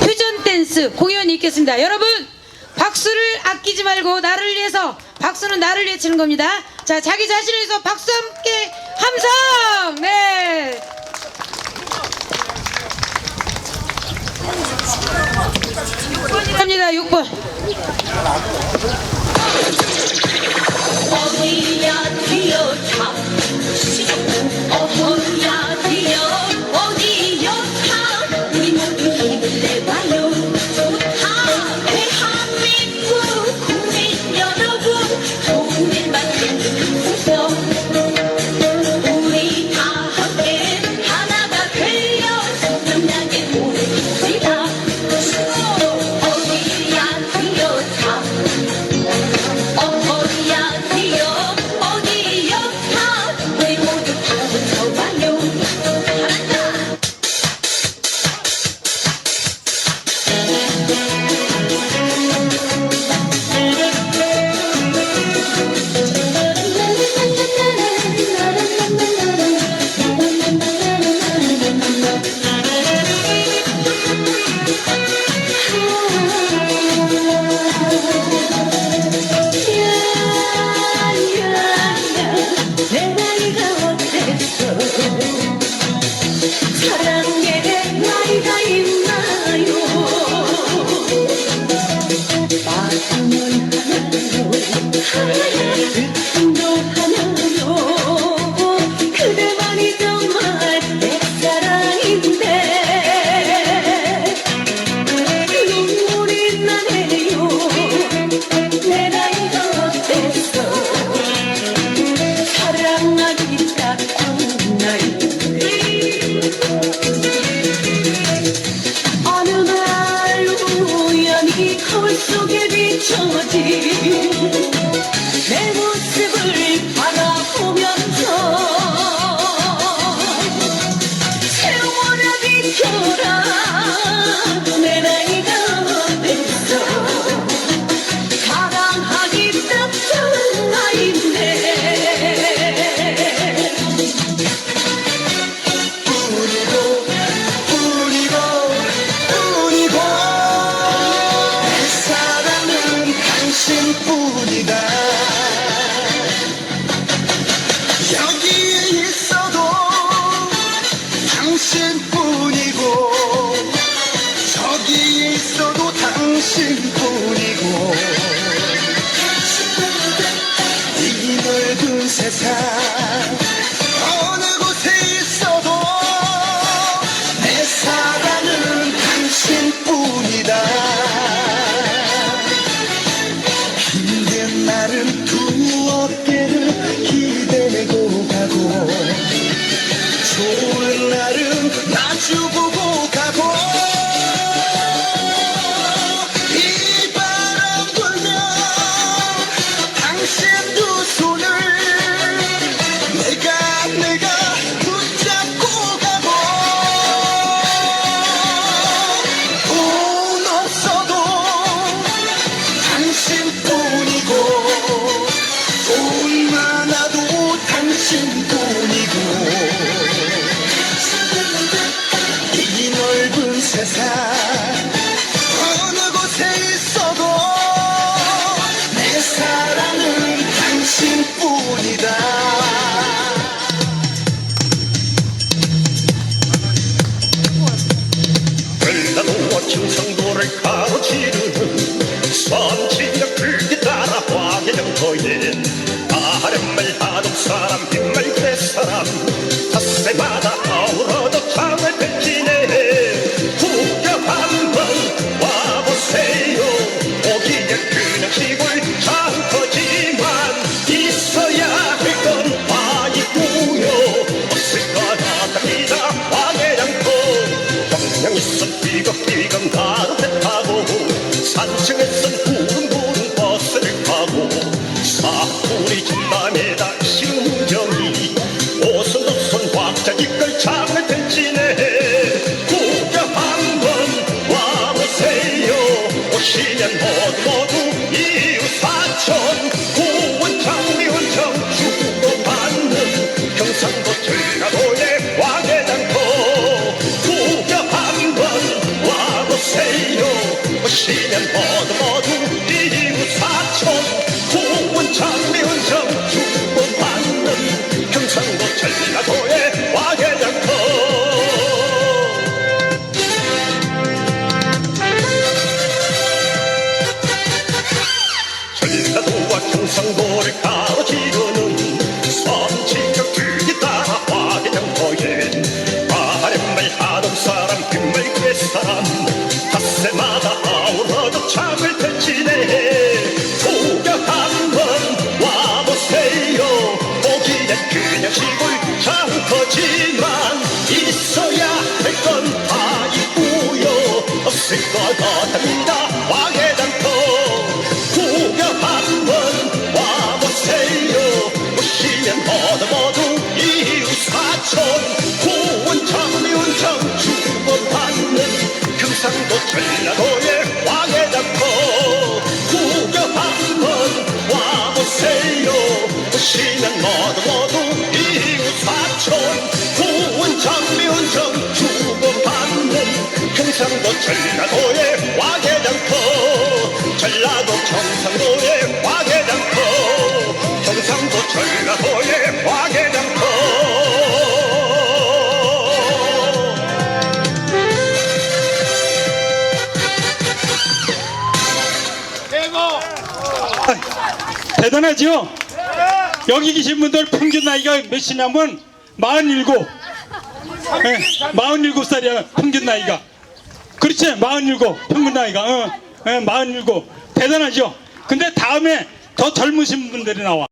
퓨전 댄스 공연이 있겠습니다. 여러분 박수를 아끼지 말고 나를 위해서 박수는 나를 위해 치는 겁니다. 자 자기 자신을 위해서 박수 함께 함성 네. 합니다 6번 어디야 뛰어타 시작 어허 뿐이다. 여기에 있어도 당신뿐이고 저기에 있어도 당신뿐이다. 없을 것 같답니다. 화개장터 구경 한번 와보세요. 오시면 모두 모두 이웃 사촌. 고운 장미 운정 주고받는 경상도 전라도의 왕해장터 구경 한번 와보세요. 오시면 모두 모두 전라도의 왕해장터 전라도 경상도의 화개장터 경상도 전라도의 화개장터 대단하죠? 여기 계신 분들 평균 나이가 몇이냐면 47. 예, 47살이야 평균 나이가. 그렇지 47 평균 나이가. 어, 예, 47 대단하죠? 근데 다음에 더 젊으신 분들이 나와.